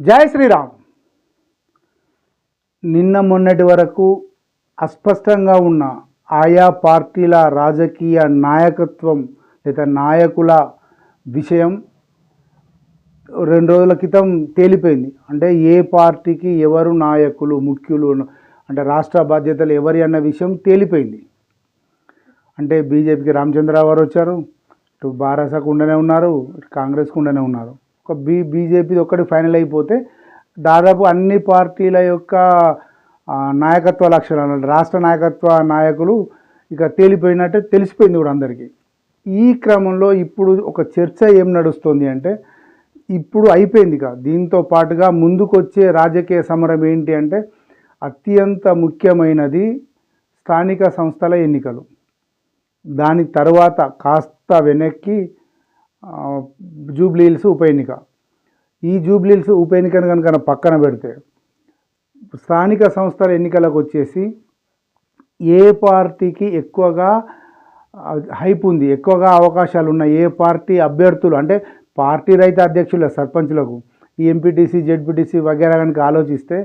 జై శ్రీరామ్. నిన్న మొన్నటి వరకు అస్పష్టంగా ఉన్న ఆయా పార్టీల రాజకీయ నాయకత్వం లేదా నాయకుల విషయం రెండు రోజుల క్రితం తేలిపోయింది. అంటే ఏ పార్టీకి ఎవరు నాయకులు ముఖ్యులు అంటే రాష్ట్ర బాధ్యతలు ఎవరి అన్న విషయం తేలిపోయింది. అంటే బీజేపీకి రామచంద్రరావు గారు వచ్చారు ఇటు బారాసకు ఉండనే ఉన్నారు కాంగ్రెస్కు ఉండనే ఉన్నారు. ఒక బీ బీజేపీది ఒక్కటి ఫైనల్ అయిపోతే దాదాపు అన్ని పార్టీల యొక్క నాయకత్వ లక్షణాలు అంటే రాష్ట్ర నాయకత్వ నాయకులు ఇక తేలిపోయినట్టే తెలిసిపోయింది కూడా అందరికీ. ఈ క్రమంలో ఇప్పుడు ఒక చర్చ ఏం నడుస్తుంది అంటే ఇప్పుడు అయిపోయింది ఇక. దీంతో పాటుగా ముందుకొచ్చే రాజకీయ సమరం ఏంటి అంటే అత్యంత ముఖ్యమైనది స్థానిక సంస్థల ఎన్నికలు. దాని తర్వాత కాస్త వెనక్కి ఆ, జూబ్లీహిల్స్ ఉప ఎన్నిక. ఈ జూబ్లీల్స్ ఉప ఎన్నికను కనుక పక్కన పెడితే స్థానిక సంస్థల ఎన్నికలకు వచ్చేసి ఏ పార్టీకి ఎక్కువగా హైప్ ఉంది ఎక్కువగా అవకాశాలు ఉన్న ఏ పార్టీ అభ్యర్థులు అంటే పార్టీ రైతు అధ్యక్షుల సర్పంచులకు ఈ ఎంపీటీసీ జెడ్పీటీసీ వగేరా కనుక ఆలోచిస్తే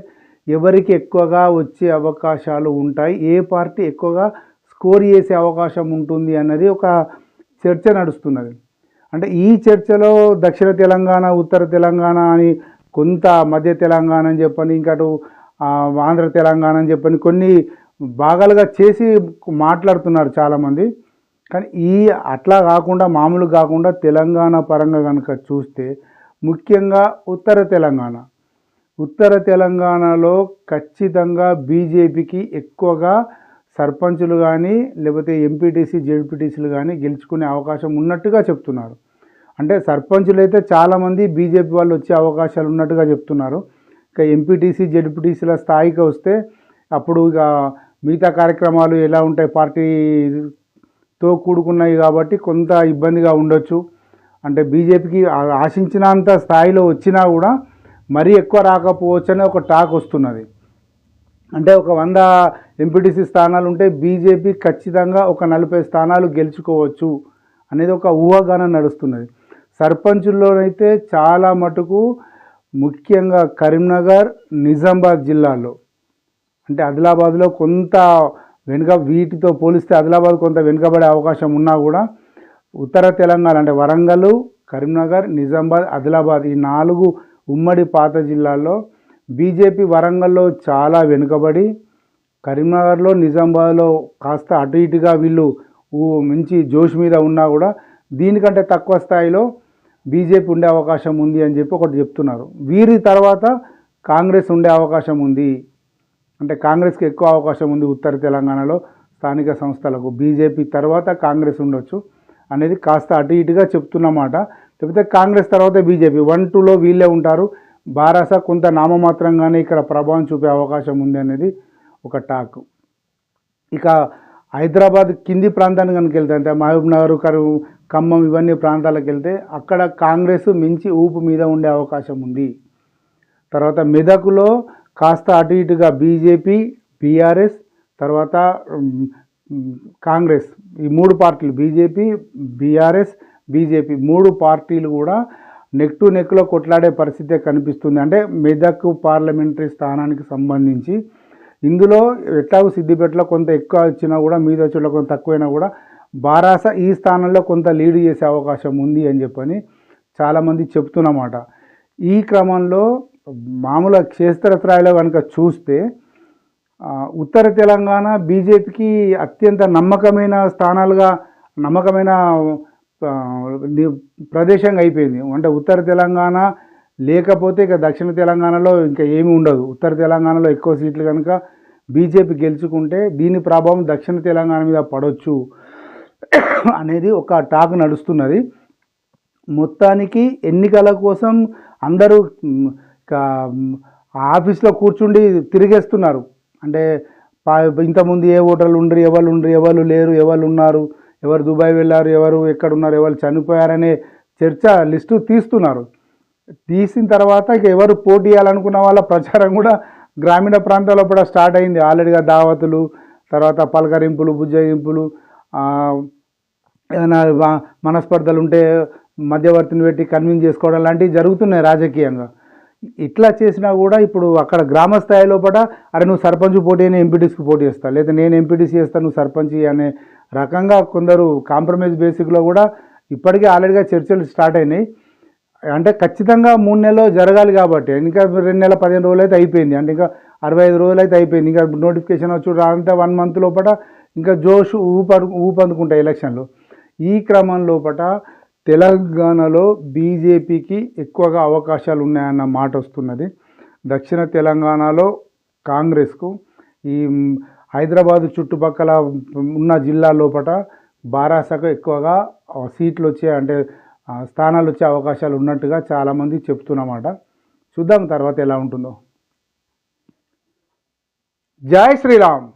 ఎవరికి ఎక్కువగా వచ్చే అవకాశాలు ఉంటాయి ఏ పార్టీ ఎక్కువగా స్కోర్ చేసే అవకాశం ఉంటుంది అన్నది ఒక చర్చ నడుస్తున్నది. అంటే ఈ చర్చలో దక్షిణ తెలంగాణ ఉత్తర తెలంగాణ అని కొంత మధ్య తెలంగాణ అని చెప్పని ఇంకటు అటు ఆంధ్ర తెలంగాణ అని చెప్పని కొన్ని భాగాలుగా చేసి మాట్లాడుతున్నారు చాలామంది. కానీ ఈ అట్లా కాకుండా మామూలు కాకుండా తెలంగాణ పరంగా కనుక చూస్తే ముఖ్యంగా ఉత్తర తెలంగాణ. ఉత్తర తెలంగాణలో ఖచ్చితంగా బీజేపీకి ఎక్కువగా సర్పంచులు కానీ లేకపోతే ఎంపీటీసీ జెడ్పీటీసీలు కానీ గెలుచుకునే అవకాశం ఉన్నట్టుగా చెప్తున్నారు. అంటే సర్పంచులు అయితే చాలామంది బీజేపీ వాళ్ళు వచ్చే అవకాశాలు ఉన్నట్టుగా చెప్తున్నారు. ఇక ఎంపీటీసీ జెడ్పీటీసీల స్థాయికి వస్తే అప్పుడు ఇక మిగతా కార్యక్రమాలు ఎలా ఉంటాయి? పార్టీతో కూడుకున్నాయి కాబట్టి కొంత ఇబ్బందిగా ఉండొచ్చు. అంటే బీజేపీకి ఆశించినంత స్థాయిలో వచ్చినా కూడా మరీ ఎక్కువ రాకపోవచ్చు అనే ఒక టాక్ వస్తున్నది. అంటే ఒక వంద ఎంపీటీసీ స్థానాలు ఉంటే బీజేపీ ఖచ్చితంగా ఒక నలభై స్థానాలు గెలుచుకోవచ్చు అనేది ఒక ఊహాగానం నడుస్తున్నది. సర్పంచుల్లోనైతే చాలా మటుకు ముఖ్యంగా కరీంనగర్ నిజామాబాద్ జిల్లాలో అంటే ఆదిలాబాద్లో కొంత వెనుక వీటితో పోలిస్తే ఆదిలాబాద్ కొంత వెనుకబడే అవకాశం ఉన్నా కూడా ఉత్తర తెలంగాణ అంటే వరంగల్ కరీంనగర్ నిజామాబాద్ ఆదిలాబాద్ ఈ నాలుగు ఉమ్మడి పాత జిల్లాల్లో బీజేపీ వరంగల్లో చాలా వెనుకబడి కరీంనగర్లో నిజామాబాద్లో కాస్త అటు ఇటుగా వీళ్ళు మంచి జోష్ మీద ఉన్నా కూడా దీనికంటే తక్కువ స్థాయిలో బీజేపీ ఉండే అవకాశం ఉంది అని చెప్పి ఒకటి చెప్తున్నారు. వీరి తర్వాత కాంగ్రెస్ ఉండే అవకాశం ఉంది. అంటే కాంగ్రెస్కి ఎక్కువ అవకాశం ఉంది ఉత్తర తెలంగాణలో స్థానిక సంస్థలకు. బీజేపీ తర్వాత కాంగ్రెస్ ఉండొచ్చు అనేది కాస్త అటు ఇటుగా చెప్తున్నమాట లేకపోతే కాంగ్రెస్ తర్వాత బీజేపీ. వన్ టూలో వీళ్ళే ఉంటారు. బారాస కొంత నామమాత్రంగానే ఇక్కడ ప్రభావం చూపే అవకాశం ఉంది అనేది ఒక టాక్. ఇక హైదరాబాద్ కింది ప్రాంతానికి కనుక వెళ్తే అంటే మహబూబ్ నగర్ కరు ఖమ్మం ఇవన్నీ ప్రాంతాలకు వెళ్తే అక్కడ కాంగ్రెస్ మించి ఊపు మీద ఉండే అవకాశం ఉంది. తర్వాత మెదకులో కాస్త అటు ఇటుగా బీజేపీ బీఆర్ఎస్ తర్వాత కాంగ్రెస్ ఈ మూడు పార్టీలు బీజేపీ బీఆర్ఎస్ బీజేపీ మూడు పార్టీలు కూడా నెక్ టు నెక్లో కొట్లాడే పరిస్థితే కనిపిస్తుంది. అంటే మెదక్ పార్లమెంటరీ స్థానానికి సంబంధించి ఇందులో ఎట్లాగో సిద్దిపేటలో కొంత ఎక్కువ వచ్చినా కూడా మీద చోట్ల కొంత తక్కువైనా కూడా బారాస ఈ స్థానంలో కొంత లీడ్ చేసే అవకాశం ఉంది అని చెప్పని చాలామంది చెప్తున్నమాట. ఈ క్రమంలో మామూలు క్షేత్రస్థాయిలో కనుక చూస్తే ఉత్తర తెలంగాణ బీజేపీకి అత్యంత నమ్మకమైన స్థానాలుగా నమ్మకమైన ప్రదేశంగా అయిపోయింది. అంటే ఉత్తర తెలంగాణ లేకపోతే ఇక దక్షిణ తెలంగాణలో ఇంకా ఏమీ ఉండదు. ఉత్తర తెలంగాణలో ఎక్కువ సీట్లు కనుక బీజేపీ గెలుచుకుంటే దీని ప్రభావం దక్షిణ తెలంగాణ మీద పడవచ్చు అనేది ఒక టాక్ నడుస్తున్నది. మొత్తానికి ఎన్నికల కోసం అందరూ ఆఫీస్లో కూర్చుండి తిరిగేస్తున్నారు. అంటే ఇంతకుముందు ఏ ఓటర్లు ఉండరు ఎవరు ఉండరు ఎవరు లేరు ఎవరు ఉన్నారు. ఎవరు దుబాయ్ వెళ్ళారు ఎవరు ఎక్కడున్నారు ఎవరు చనిపోయారనే చర్చ లిస్టు తీస్తున్నారు. తీసిన తర్వాత ఇక ఎవరు పోటీ చేయాలనుకున్న వాళ్ళ ప్రచారం కూడా గ్రామీణ ప్రాంతాల్లో కూడా స్టార్ట్ అయింది. ఆల్రెడీగా దావతులు తర్వాత పలకరింపులు బుజ్జగింపులు ఏదైనా మనస్పర్ధలు ఉంటే మధ్యవర్తిని పెట్టి కన్విన్స్ చేసుకోవడం లాంటివి జరుగుతున్నాయి రాజకీయంగా. ఇట్లా చేసినా కూడా ఇప్పుడు అక్కడ గ్రామ స్థాయిలో లోపల అరే నువ్వు సర్పంచ్ పోటీ అయినా ఎంపీటీసీకి పోటీ చేస్తా లేదా నేను ఎంపీటీసీ చేస్తాను నువ్వు సర్పంచ్ అనే రకంగా కొందరు కాంప్రమైజ్ బేసిక్లో కూడా ఇప్పటికే ఆల్రెడీగా చర్చలు స్టార్ట్ అయినాయి. అంటే ఖచ్చితంగా మూడు నెలలు జరగాలి కాబట్టి ఇంకా రెండు నెలల పదిహేను రోజులు అయితే అయిపోయింది. అంటే ఇంకా అరవై ఐదు రోజులు అయితే అయిపోయింది. ఇంకా నోటిఫికేషన్ వచ్చి రాంటే వన్ మంత్ లోపల ఇంకా జోష్ ఊపడు ఊపందుకుంటాయి ఎలక్షన్లు. ఈ క్రమం లోపల తెలంగాణలో బీజేపీకి ఎక్కువగా అవకాశాలు ఉన్నాయన్న మాట వస్తున్నది. దక్షిణ తెలంగాణలో కాంగ్రెస్కు ఈ హైదరాబాదు చుట్టుపక్కల ఉన్న జిల్లా లోపల బారాసకు ఎక్కువగా సీట్లు వచ్చే అంటే స్థానాలు వచ్చే అవకాశాలు ఉన్నట్టుగా చాలామంది చెప్తున్నమాట. చూద్దాం తర్వాత ఎలా ఉంటుందో. జై శ్రీరామ్!